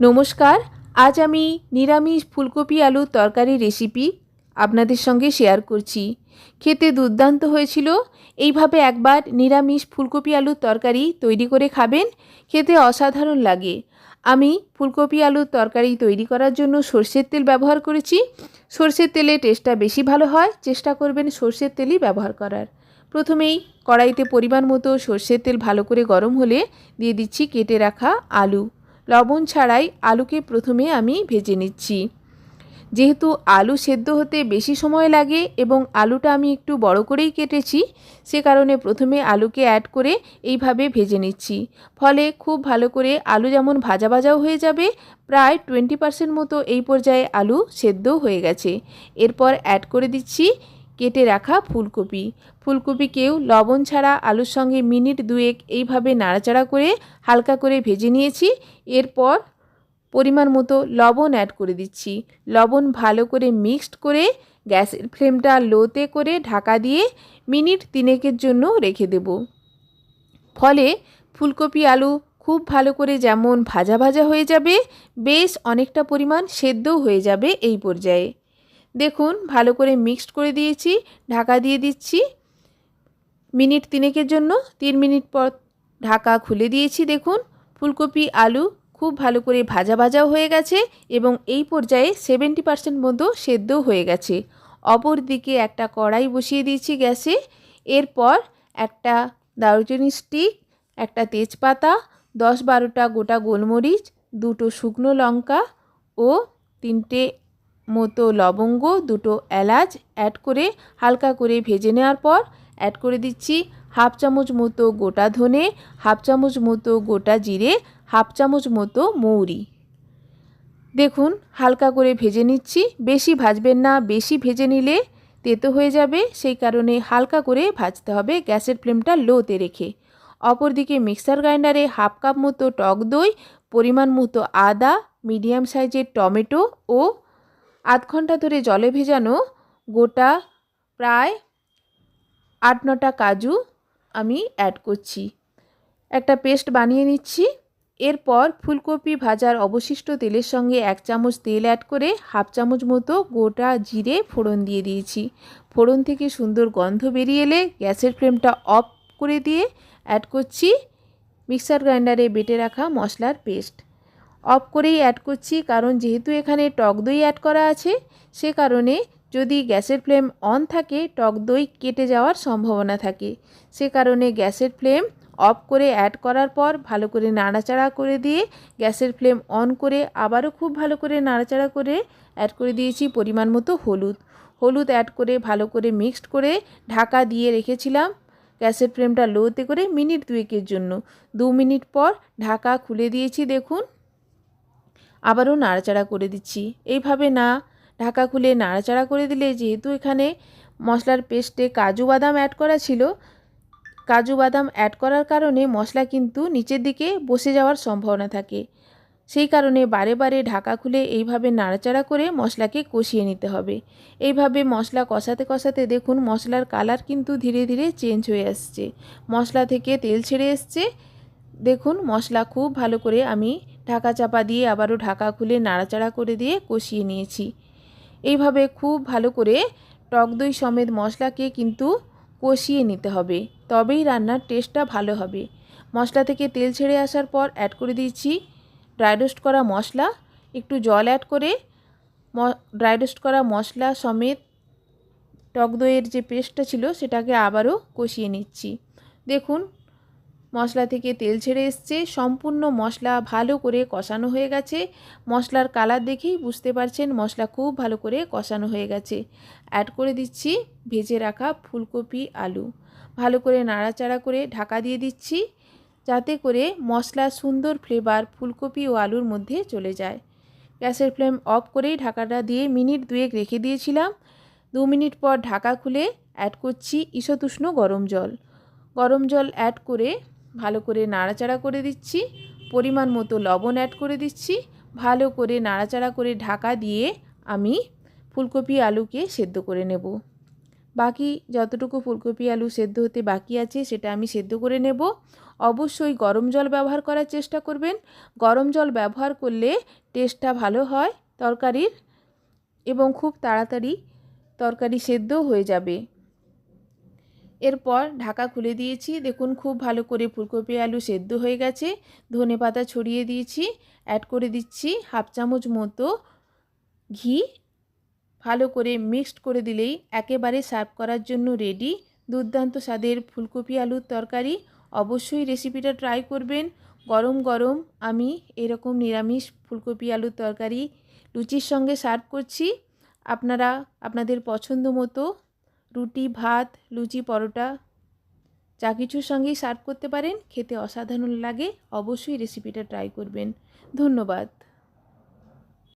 নমস্কার, আজ আমি নিরামিষ ফুলকপি আলুর তরকারি রেসিপি আপনাদের সঙ্গে শেয়ার করছি। খেতে দুর্দান্ত হয়েছিল, এইভাবে একবার নিরামিষ ফুলকপি আলুর তরকারি তৈরি করে খাবেন, খেতে অসাধারণ লাগে। আমি ফুলকপি আলুর তরকারি তৈরি করার জন্য সর্ষের তেল ব্যবহার করেছি। সর্ষের তেলে টেস্টটা বেশি ভালো হয়, চেষ্টা করবেন সর্ষের তেলই ব্যবহার করার। প্রথমেই কড়াইতে পরিমাণ মতো সর্ষের তেল ভালো করে গরম হলে দিয়ে দিচ্ছি কেটে রাখা আলু। লবণ ছাড়াই আলুকে প্রথমে আমি ভেজে নিচ্ছি। যেহেতু আলু সেদ্ধ হতে বেশি সময় লাগে এবং আলুটা আমি একটু বড় করেই কেটেছি, সে কারণে প্রথমে আলুকে অ্যাড করে এইভাবে ভেজে নিচ্ছি। ফলে খুব ভালো করে আলু যেমন ভাজা ভাজাও হয়ে যাবে, প্রায় টোয়েন্টি পার্সেন্ট মতো এই পর্যায়ে আলু সেদ্ধও হয়ে গেছে। এরপর অ্যাড করে দিচ্ছি কেটে রাখা ফুলকপি। ফুলকপিকেও লবণ ছাড়া আলুর সঙ্গে মিনিট দুয়েক এইভাবে নাড়াচাড়া করে হালকা করে ভেজে নিয়েছি। এরপর পরিমাণ মতো লবণ অ্যাড করে দিচ্ছি। লবণ ভালো করে মিক্সড করে গ্যাসের ফ্লেমটা লোতে করে ঢাকা দিয়ে মিনিট তিনেকের জন্য রেখে দেব। ফলে ফুলকপি আলু খুব ভালো করে যেমন ভাজা ভাজা হয়ে যাবে, বেশ অনেকটা পরিমাণ সেদ্ধও হয়ে যাবে এই পর্যায়ে। দেখুন, ভালো করে মিক্সড করে দিয়েছি, ঢাকা দিয়ে দিচ্ছি। মিনিট তিনেকের জন্য, তিন মিনিট পর ঢাকা খুলে দিয়েছি, দেখুন। ফুলকপি, আলু খুব ভালো করে ভাজা ভাজাও হয়ে গেছে এবং এই পর্যায়ে সেভেন্টি পার্সেন্ট মতো সেদ্ধও হয়ে গেছে। অপর দিকে একটা কড়াই বসিয়ে দিয়েছি গ্যাসে। এরপর একটা দারুচিনি স্টিক, একটা তেজপাতা, দশ বারোটা গোটা গোলমরিচ, দুটো শুকনো লঙ্কা ও তিনটে মতো লবঙ্গ দুটো এলাচ অ্যাড করে হালকা করে ভেজে নেওয়ার পর অ্যাড করে দিচ্ছি হাফ চামচ মতো গোটা ধনে, হাফ চামচ মতো গোটা জিরে, হাফ চামচ মতো মৌরি। দেখুন, হালকা করে ভেজে নিচ্ছি। বেশি ভাজবেন না, বেশি ভেজে নিলে তেতো হয়ে যাবে। সেই কারণে হালকা করে ভাজতে হবে গ্যাসের ফ্লেমটা লোতে রেখে। অপরদিকে মিক্সার গ্রাইন্ডারে হাফ কাপ মতো টক দই, পরিমাণ মতো আদা, মিডিয়াম সাইজের টমেটো ও আধ ঘণ্টা ধরে জলে ভেজানো গোটা প্রায় আট নটা কাজু আমি অ্যাড করছি। একটা পেস্ট বানিয়ে নিচ্ছি। এরপর ফুলকপি ভাজার অবশিষ্ট তেলের সঙ্গে এক চামচ তেল অ্যাড করে হাফ চামচ মতো গোটা জিরে ফোড়ন দিয়ে দিয়েছি। ফোড়ন থেকে সুন্দর গন্ধ বেরিয়ে এলে গ্যাসের ফ্লেমটা অফ করে দিয়ে অ্যাড করছি। মিক্সার গ্রাইন্ডারে বেটে রাখা মশলার পেস্ট অফ করেই অ্যাড করছি, কারণ যেহেতু এখানে টক দই অ্যাড করা আছে, সে কারণে যদি গ্যাসের ফ্লেম অন থাকে, টক দই কেটে যাওয়ার সম্ভাবনা থাকে। সে কারণে গ্যাসের ফ্লেম অফ করে অ্যাড করার পর ভালো করে নাড়াচাড়া করে দিয়ে গ্যাসের ফ্লেম অন করে আবারও খুব ভালো করে নাড়াচাড়া করে অ্যাড করে দিয়েছি পরিমাণ মতো হলুদ। হলুদ অ্যাড করে ভালো করে মিক্সড করে ঢাকা দিয়ে রেখেছিলাম গ্যাসের ফ্লেমটা লোতে করে মিনিট দুয়েকের জন্য। দু মিনিট পর ঢাকা খুলে দিয়েছি, দেখুন। আবারও নাড়াচাড়া করে দিচ্ছি। এইভাবে না, ঢাকা খুলে নাড়াচাড়া করে দিলে যেহেতু এখানে মশলার পেস্টে কাজু বাদাম অ্যাড করা ছিল, কাজু বাদাম অ্যাড করার কারণে মশলা কিন্তু নিচের দিকে বসে যাওয়ার সম্ভাবনা থাকে। সেই কারণে বারে বারে ঢাকা খুলে এইভাবে নাড়াচাড়া করে মশলাকে কষিয়ে নিতে হবে। এইভাবে মশলা কষাতে কষাতে দেখুন মশলার কালার কিন্তু ধীরে ধীরে চেঞ্জ হয়ে আসছে। মশলা থেকে তেল ছেড়ে এসছে। দেখুন মশলা খুব ভালো করে আমি ঢাকা চাপা দিয়ে আবারও ঢাকা খুলে নাড়াচাড়া করে দিয়ে কষিয়ে নিয়েছি। এইভাবে খুব ভালো করে টক দই সমেত মশলাকে কিন্তু কষিয়ে নিতে হবে, তবেই রান্নার টেস্টটা ভালো হবে। মশলা থেকে তেল ছেড়ে আসার পর অ্যাড করে দিয়েছি ড্রাই রোস্ট করা মশলা। একটু জল অ্যাড করে ড্রাই রোস্ট করা মশলা সমেত টক দইয়ের যে পেস্টটা ছিল, সেটাকে আবারও কষিয়ে নিচ্ছি। দেখুন মশলা থেকে তেল ছেড়ে এসছে। সম্পূর্ণ মশলা ভালো করে কষানো হয়ে গেছে। মশলার কালার দেখেই বুঝতে পারছেন মশলা খুব ভালো করে কষানো হয়ে গেছে। অ্যাড করে দিচ্ছি ভেজে রাখা ফুলকপি, আলু। ভালো করে নাড়াচাড়া করে ঢাকা দিয়ে দিচ্ছি যাতে করে মশলা সুন্দর ফ্লেভার ফুলকপি ও আলুর মধ্যে চলে যায়। গ্যাসের ফ্লেম অফ করেই ঢাকাটা দিয়ে মিনিট দুয়েক রেখে দিয়েছিলাম। দু মিনিট পর ঢাকা খুলে অ্যাড করছি ঈশতুষ্ণ গরম জল। গরম জল অ্যাড করে ভালো করে নাড়াচাড়া করে দিচ্ছি, পরিমাণ মতো লবণ অ্যাড করে দিচ্ছি, ভালো করে নাড়াচাড়া করে ঢাকা দিয়ে আমি ফুলকপি আলুকে সেদ্ধ করে নেব। বাকি যতটুকু ফুলকপি আলু সেদ্ধ হতে বাকি আছে সেটা আমি সেদ্ধ করে নেব। অবশ্যই গরম জল ব্যবহার করার চেষ্টা করবেন। গরম জল ব্যবহার করলে টেস্টটা ভালো হয় তরকারির এবং খুব তাড়াতাড়ি তরকারি সেদ্ধও হয়ে যাবে। এরপর ঢাকা খুলে দিয়েছি। দেখুন, খুব ভালো করে ফুলকপি, আলু সেদ্ধ হয়ে গেছে। ধনে পাতা ছড়িয়ে দিয়েছি অ্যাড করে দিচ্ছি হাফ চামচ মতো ঘি। ভালো করে মিক্সড করে দিলেই একেবারে সার্ভ করার জন্য রেডি দুর্দান্ত স্বাদের ফুলকপি, আলুর তরকারি। অবশ্যই রেসিপিটা ট্রাই করবেন। গরম গরম আমি এরকম নিরামিষ ফুলকপি, আলুর তরকারি, লুচির সঙ্গে সার্ভ করছি। আপনারা, আপনাদের পছন্দ মতো রুটি, ভাত, লুচি, পরোটা যা কিছুর সঙ্গেই সার্ভ করতে পারেন। খেতে অসাধারণ লাগে। অবশ্যই রেসিপিটা ট্রাই করবেন। ধন্যবাদ।